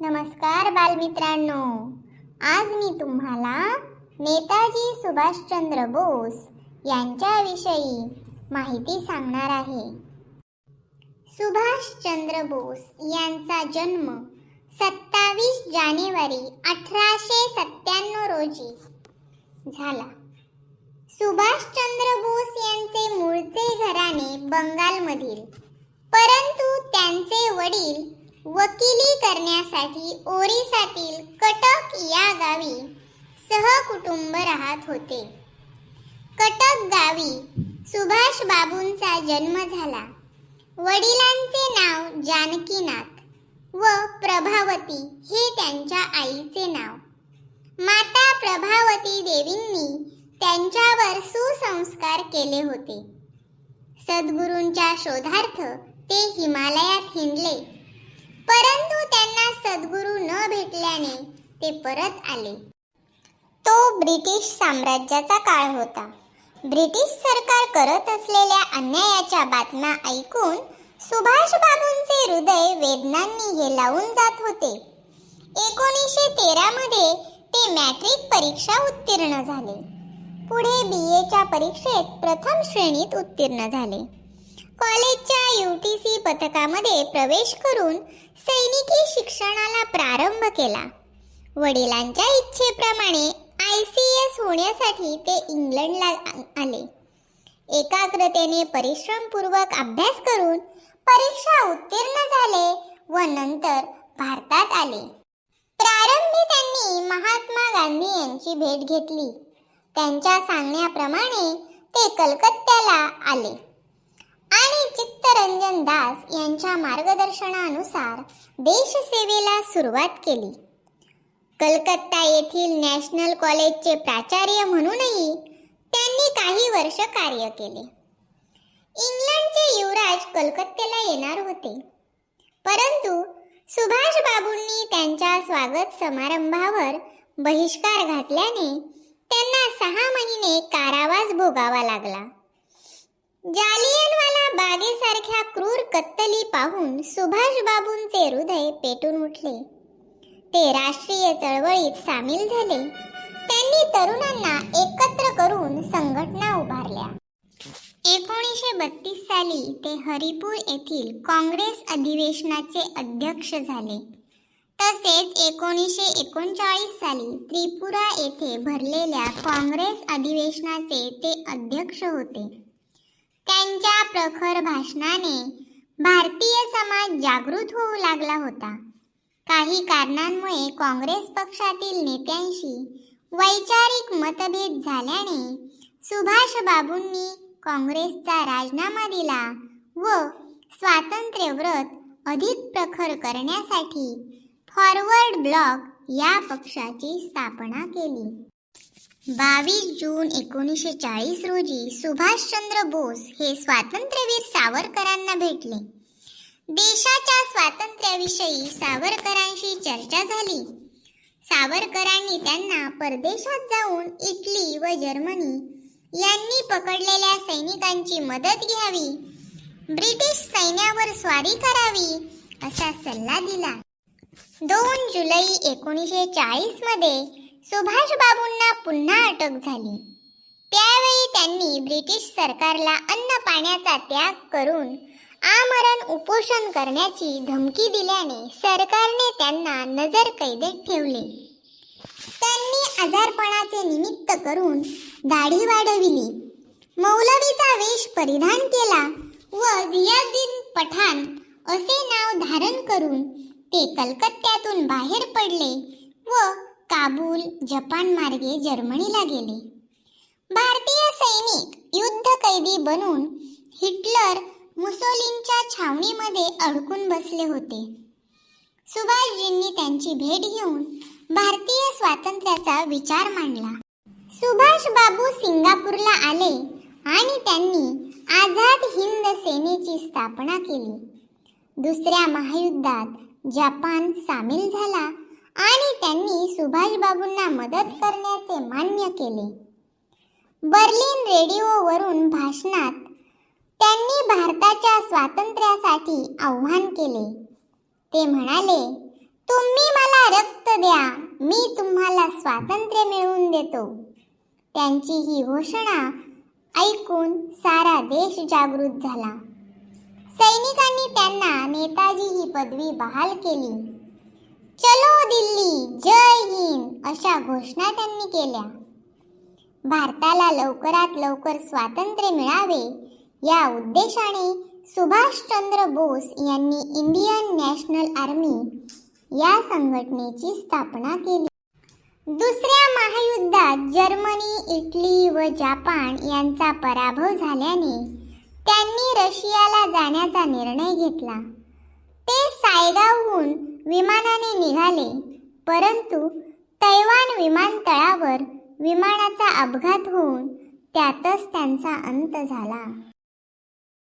नमस्कार बालमित्रांनो. आज मी तुम्हाला नेताजी सुभाषचंद्र बोस यांच्याविषयी माहिती सांगणार आहे. सुभाषचंद्र बोस यांचा जन्म सत्तावीस जानेवारी अठराशे सत्त्याण्णव रोजी झाला. सुभाषचंद्र बोस यांचे मूळचे घराणे बंगालमधील परंतु त्यांचे वडील वकिली करण्यासाठी ओरिसातील कटक या गावी सहकुटुंब राहत होते. कटक गावी सुभाष बाबूंचा जन्म झाला. वडिलांचे नाव जानकीनाथ व प्रभावती हे त्यांच्या आईचे नाव. माता प्रभावती देवींनी त्यांच्यावर सुसंस्कार केले होते. सद्गुरूंच्या शोधार्थ ते हिमालयात हिंडले. परंतु त्यांना सद्गुरू न भेटल्याने ते परत आले. तो ब्रिटिश साम्राज्याचा काळ होता. ब्रिटिश सरकार करत असलेल्या अन्यायाच्या बातम्या ऐकून सुभाष बाबूंचे हृदय वेदनांनी हेलावून जात होते. एकोणीसशे तेरा मध्ये ते मॅट्रिक परीक्षा उत्तीर्ण झाले. पुढे बी एच्या परीक्षेत प्रथम श्रेणीत उत्तीर्ण झाले. कॉलेजच्या यू टी सी पथकामध्ये प्रवेश करून सैनिकी शिक्षणाला प्रारंभ केला. वडिलांच्या इच्छेप्रमाणे आय सी एस होण्यासाठी ते इंग्लंडला आले. एकाग्रतेने परिश्रमपूर्वक अभ्यास करून परीक्षा उत्तीर्ण झाले व नंतर भारतात आले. प्रारंभी त्यांनी महात्मा गांधी यांची भेट घेतली. त्यांच्या सांगण्याप्रमाणे ते कलकत्त्याला आले. आणि चित्तरंजन दास यांच्या मार्गदर्शनानुसार देशसेवेला सुरुवात केली. कलकत्ता येथील नॅशनल कॉलेजचे प्राचार्य म्हणूनही त्यांनी काही वर्ष कार्य केले. इंग्लंडचे युवराज कलकत्त्याला येणार होते. परंतु सुभाषबाबूंनी त्यांच्या स्वागत समारंभावर बहिष्कार घातल्याने त्यांना सहा महिने कारावास भोगावा लागला. कत्तली पाहून सुभाषबाबूंचे हृदय पेटून उठले. ते राष्ट्रीय चळवळीत सामील झाले. त्यांनी तरुणांना एकत्र करून संघटना उभारल्या. एकोणीसशे बत्तीस साली ते हरिपूर येथील काँग्रेस अधिवेशनाचे अध्यक्ष झाले. तसेच एकोणीसशे एकोणचाळीस साली त्रिपुरा येथे भरलेल्या काँग्रेस अधिवेशनाचे ते अध्यक्ष होते. त्यांच्या प्रखर भाषणाने भारतीय समाज जागृत होऊ लागला होता. काही कारणांमुळे काँग्रेस पक्षातील नेत्यांशी वैचारिक मतभेद झाल्याने सुभाष बाबूंनी काँग्रेसचा राजीनामा दिला व स्वातंत्र्य व्रत अधिक प्रखर करण्यासाठी फॉरवर्ड ब्लॉक या पक्षाची स्थापना केली. बावीस जून एकोणीसशे चाळीस रोजी सुभाषचंद्र बोस हे स्वातंत्र्यवीर सावरकरांना भेटले. देशाच्या स्वातंत्र्याविषयी सावरकरांशी चर्चा झाली. सावरकरांनी त्यांना परदेशात जाऊन इटली व जर्मनी यांनी पकडलेल्या सैनिकांची मदत घ्यावी ब्रिटिश सैन्यावर स्वारी करावी असा सल्ला दिला. दोन जुलै एकोणीसशे चाळीसमध्ये सुभाष बाबूंना पुन्हा अटक झाली. त्यावेळी त्यांनी ब्रिटिश सरकारला अन्न पाण्याचा त्याग करून आमरण उपोषण करण्याची धमकी दिल्याने सरकारने त्यांना नजर कैदेत ठेवले. त्यांनी आजारपणाचे निमित्त करून दाढी वाढविली. मौलवीचा वेश परिधान केला व जियाउद्दीन पठाण असे नाव धारण करून ते कलकत्त्यातून बाहेर पडले व काबूल जपान मार्गे जर्मनीला गेले. भारतीय सैनिक युद्ध कैदी बनून हिटलर मुसोलींच्या छावणीमध्ये अडकून बसले होते. सुभाषजींनी त्यांची भेट घेऊन भारतीय स्वातंत्र्याचा विचार मांडला. सुभाष बाबू सिंगापूरला आले आणि त्यांनी आझाद हिंद सेनेची स्थापना केली. दुसऱ्या महायुद्धात जपान सामील झाला. आणि त्यांनी सुभाषबाबूंना मदत करण्याचे मान्य केले. बर्लिन रेडिओवरून भाषणात त्यांनी भारताच्या स्वातंत्र्यासाठी आव्हान केले. ते म्हणाले तुम्ही मला रक्त द्या मी तुम्हाला स्वातंत्र्य मिळवून देतो. त्यांची ही घोषणा ऐकून सारा देश जागृत झाला. सैनिकांनी त्यांना नेताजी ही पदवी बहाल केली. चलो दिल्ली जय हिंद अशा घोषणा त्यांनी केल्या. भारताला लवकरात लवकर स्वातंत्र्य मिळावे या उद्देशाने सुभाषचंद्र बोस यांनी इंडियन नॅशनल आर्मी या संघटनेची स्थापना केली. दुसऱ्या महायुद्धात जर्मनी इटली व जापान यांचा पराभव झाल्याने त्यांनी रशियाला जाण्याचा निर्णय घेतला. ते सायगावहून विमानाने निघाले. परंतु तैवान विमानतळावर विमानाचा अपघात होऊन त्यातच त्यांचा अंत झाला.